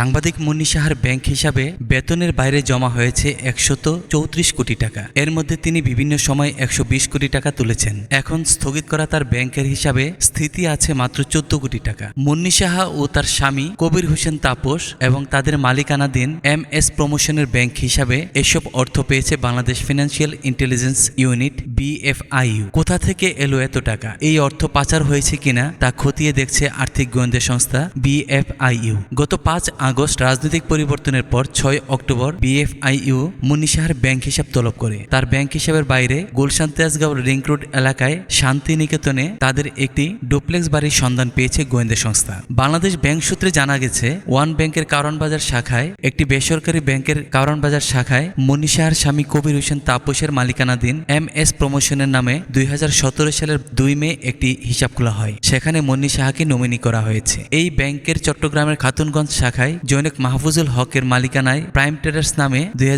সাংবাদিক মুন্নি সাহার ব্যাংক হিসাবে বেতনের বাইরে জমা হয়েছে একশত চৌত্রিশ কোটি টাকা। এর মধ্যে তিনি বিভিন্ন সময় একশো বিশ কোটি টাকা তুলেছেন। এখন স্থগিত করা তার ব্যাংকের হিসাবে স্থিতি আছে মাত্র চোদ্দ কোটি টাকা। মুন্নি সাহা ও তার স্বামী কবির হোসেন তাপস এবং তাদের মালিকানাধীন এম এস প্রমোশনের ব্যাংক হিসাবে এসব অর্থ পেয়েছে Bangladesh financial intelligence unit BFIU. কোথা থেকে এলো এত টাকা? এই অর্থ পাচার হয়েছে কিনা তা খতিয়ে দেখছে আর্থিক গোয়েন্দা সংস্থা বিএফআইইউ। গত পাঁচ আগস্ট রাজনৈতিক পরিবর্তনের পর ছয় অক্টোবর বিএফআইইউ মুন্নিশাহার ব্যাংক হিসাব তলব করে। তার ব্যাংক হিসাবের বাইরে গুলশান তেজগাঁও রিং রোড এলাকায় শান্তিনিকেতনে তাদের একটি ডুপ্লেক্স বাড়ির সন্ধান পেয়েছে গোয়েন্দা সংস্থা। বাংলাদেশ ব্যাংক সূত্রে জানা গেছে, ওয়ান ব্যাংকের কারণ বাজার শাখায়, একটি বেসরকারি ব্যাংকের কারণ বাজার শাখায় মনীষাহার স্বামী কবির হোসেন তাপসের মালিকানাধীন এম এস প্রমোশনের নামে দুই হাজার সতেরো সালের দুই মে একটি হিসাব খোলা হয়। সেখানে মন্নি সাহাকে নমিনি করা হয়েছে। এই ব্যাংকের চট্টগ্রামের খাতুনগঞ্জ শাখায় জৈনক মাহফুজুল হকের মালিকানায় প্রাইম ট্রেডার্স নামে দুই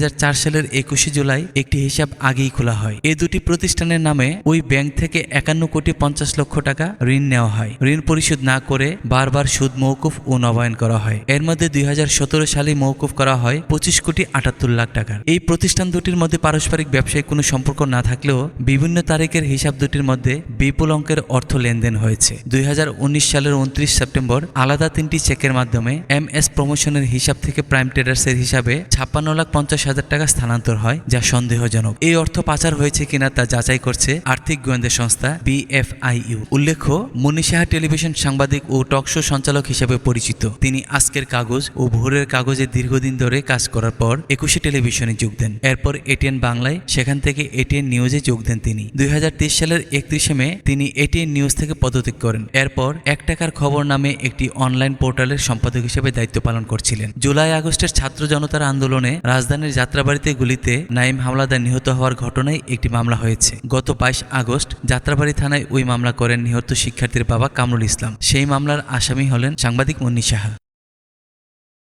সালের একুশে জুলাই একটি হিসাব আগেই খোলা হয়। এই দুটি প্রতিষ্ঠানের নামে ওই ব্যাংক থেকে একান্ন কোটি পঞ্চাশ লক্ষ টাকা ঋণ নেওয়া হয়। ঋণ পরিশোধ না করে বারবার সুদ মৌকুফ ও নবায়ন করা হয়। এর মধ্যে দুই সালে মৌকুফ করা হয় পঁচিশ কোটি আটাত্তর লাখ টাকার। এই প্রতিষ্ঠান দুটির মধ্যে পারস্পরিক ব্যবসায়িক কোনো সম্পর্ক না থাকলেও বিভিন্ন তারিখের হিসাব দুটির মধ্যে বিপুল অঙ্কের অর্থ লেনদেন হয়েছে। দুই হাজার উনিশ সালের উনত্রিশ সেপ্টেম্বর আলাদা তিনটি চেকের মাধ্যমে এম এস প্রমোশনের হিসাব থেকে প্রাইম ট্রেডার্সের হিসাবে ছাপ্পান্ন লাখ পঞ্চাশ হাজার টাকা স্থানান্তর হয়, যা সন্দেহজনক। এই অর্থ পাচার হয়েছে কিনা তা যাচাই করছে আর্থিক গোয়েন্দা সংস্থা বিএফআইইউ উল্লেখ্য মনীষাহা টেলিভিশন সাংবাদিক ও টকশো সঞ্চালক হিসেবে পরিচিত। তিনি আজকের কাগজ ও ভোরের কাগজে দীর্ঘদিন ধরে কাজ করার পর একুশে টেলিভিশনে যোগ দেন। এরপর এটিএন বাংলায় সেখান থেকে এটিএন নিউজে যোগ দেন তিনি। দুই হাজার তেইশ সালের একত্রিশে মে তিনি এটিএন নিউজ থেকে পদত্যাগ করেন। এরপর এক টাকার খবর নামে একটি অনলাইন পোর্টালের সম্পাদক হিসেবে দায়িত্ব পালন করছিলেন। জুলাই আগস্টের ছাত্র জনতার আন্দোলনে রাজধানীর যাত্রাবাড়িতে গুলিতে নাইম হামলাদার নিহত হওয়ার ঘটনায় একটি মামলা হয়েছে। গত বাইশ আগস্ট যাত্রাবাড়ি থানায় ওই মামলা করেন নিহত শিক্ষার্থীর বাবা কামরুল ইসলাম। সেই মামলার আসামি হলেন সাংবাদিক মুন্নি সাহা।